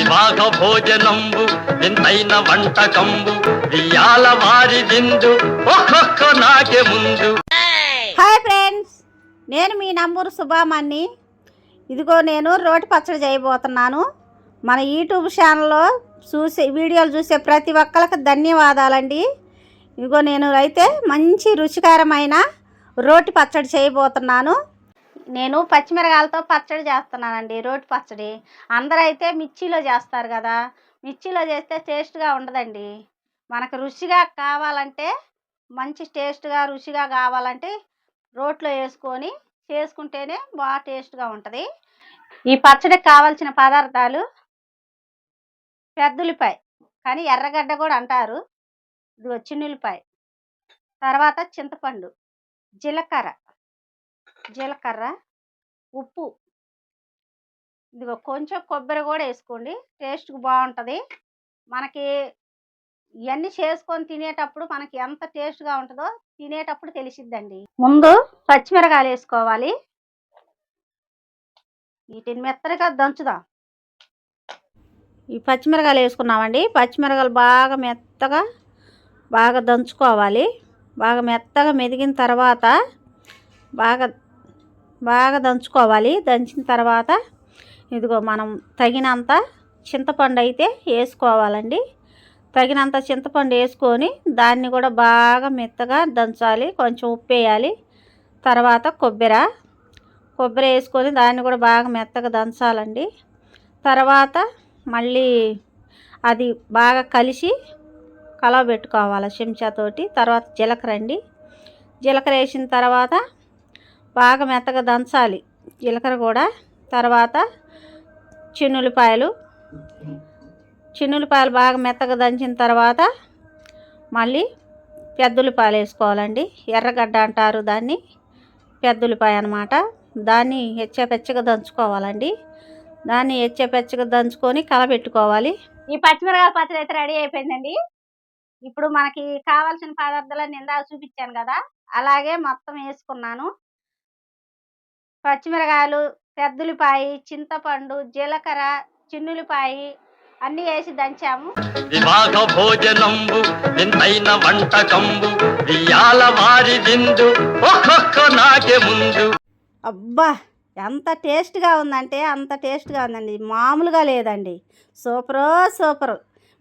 వివాహ భోజనంబు వింతైన వంటకంబు వియాల వారి విందు ఒక్కొక్క నాకే ముందు. హాయ్ ఫ్రెండ్స్ నేను మీ నంబరు సుభామణి ఇదిగో నేను రోటి పచ్చడి చేయబోతున్నాను. మన యూట్యూబ్ ఛానల్లో చూసే వీడియోలు చూసే ప్రతి ఒక్కరికి ధన్యవాదాలండి. ఇదిగో నేను అయితే మంచి రుచికరమైన రోటి పచ్చడి చేయబోతున్నాను. నేను పచ్చిమిరకాయలతో పచ్చడి చేస్తున్నానండి రోటి పచ్చడి. అందరూ అయితే మిర్చిలో చేస్తారు కదా మిర్చిలో చేస్తే టేస్ట్గా ఉండదండి. మనకు రుచిగా కావాలంటే మంచి టేస్ట్గా రుచిగా కావాలంటే రోట్లో వేసుకొని చేసుకుంటేనే బాగా టేస్ట్గా ఉంటుంది. ఈ పచ్చడికి కావాల్సిన పదార్థాలు పెద్దలిపాయ కానీ ఎర్రగడ్డ కూడా అంటారు. ఇది చిన్నుల్లిపాయ. తర్వాత చింతపండు జీలకర్ర. జీలకర్ర ఉప్పు. ఇదిగో కొంచెం కొబ్బరి కూడా వేసుకోండి. టేస్ట్కి బాగుంటుంది. మనకి ఇవన్నీ చేసుకొని తినేటప్పుడు మనకి ఎంత టేస్ట్గా ఉంటుందో తినేటప్పుడు తెలిసిద్దండి. ముందు పచ్చిమిరకాయలు వేసుకోవాలి. వీటిని మెత్తగా దంచుదాం. ఈ పచ్చిమిరకాయలు వేసుకున్నామండి. పచ్చిమిరకాయలు బాగా మెత్తగా బాగా దంచుకోవాలి. బాగా మెత్తగా మెదిగిన తర్వాత బాగా బాగా దంచుకోవాలి. దంచిన తర్వాత ఇదిగో మనం తగినంత చింతపండు అయితే వేసుకోవాలండి. తగినంత చింతపండు వేసుకొని దాన్ని కూడా బాగా మెత్తగా దంచాలి. కొంచెం ఉప్పు వేయాలి. తర్వాత కొబ్బరి కొబ్బరి వేసుకొని దాన్ని కూడా బాగా మెత్తగా దంచాలండి. తర్వాత మళ్ళీ అది బాగా కలిసి కలవబెట్టుకోవాలి. చెంచాతోటి తర్వాత జీలకర్ర అండి. జీలకర్ర వేసిన తర్వాత బాగా మెత్తగా దంచాలి. జీలకర్ర కూడా. తర్వాత చిన్నులపాయలు. చిన్నులపాయలు బాగా మెత్తగా దంచిన తర్వాత మళ్ళీ పెద్దలపాయలు వేసుకోవాలండి. ఎర్రగడ్డ అంటారు దాన్ని. పెద్దలపాయ అనమాట దాన్ని హెచ్చపెచ్చగా దంచుకోవాలండి. దాన్ని హెచ్చపెచ్చగా దంచుకొని కలబెట్టుకోవాలి. ఈ పచ్చిమిరకాయ పచ్చడి అయితే రెడీ అయిపోయిందండి. ఇప్పుడు మనకి కావాల్సిన పదార్థాలన్నీ ఇందాక చూపించాను కదా. అలాగే మొత్తం వేసుకున్నాను. పచ్చిమిరకాయలు పెద్దులిపాయ చింతపండు జీలకర్ర చిన్నులిపాయ అన్నీ వేసి దంచాము. వివాహ భోజనంబు వింతైన వంటకంబు వియాల వారి విందు ఒక్కొక్క నాకే ముందు. అబ్బా! ఎంత టేస్ట్గా ఉందంటే అంత టేస్ట్గా ఉందండి. మామూలుగా లేదండి. సూపరో సూపర్.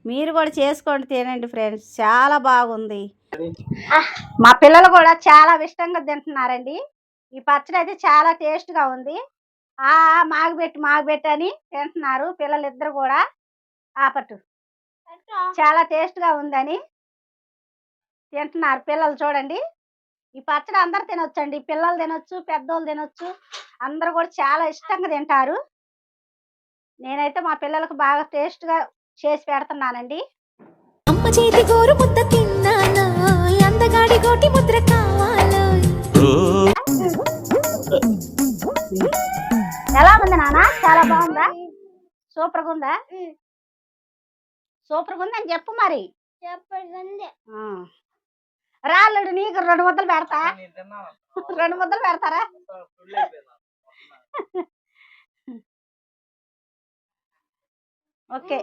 మీరు కూడా చేసుకోండి తినండి ఫ్రెండ్స్. చాలా బాగుంది. మా పిల్లలు కూడా చాలా ఇష్టంగా తింటున్నారండి. ఈ పచ్చడి అయితే చాలా టేస్ట్గా ఉంది. ఆ మాగబెట్టి మాగబెట్టి అని తింటున్నారు పిల్లలు ఇద్దరు కూడా. ఆపట్టు. చాలా టేస్ట్గా ఉందని తింటున్నారు పిల్లలు చూడండి. ఈ పచ్చడి అందరు తినొచ్చండి. పిల్లలు తినొచ్చు పెద్దోళ్ళు తినొచ్చు. అందరూ కూడా చాలా ఇష్టంగా తింటారు. నేనైతే మా పిల్లలకు బాగా టేస్ట్గా చేసి పెడుతున్నానండి. అమ్మ చేతి గోరు ముద్ద ఎలా ఉంది నాన్న చాలా బాగుందా? సూపర్గా ఉందా సూపర్గా ఉంది అని చెప్పు మరి. ఆ. రాళ్ళుడు నీకు రెండు ముద్దలు పెడతా. రెండు ముద్దలు పెడతారా? ఓకే.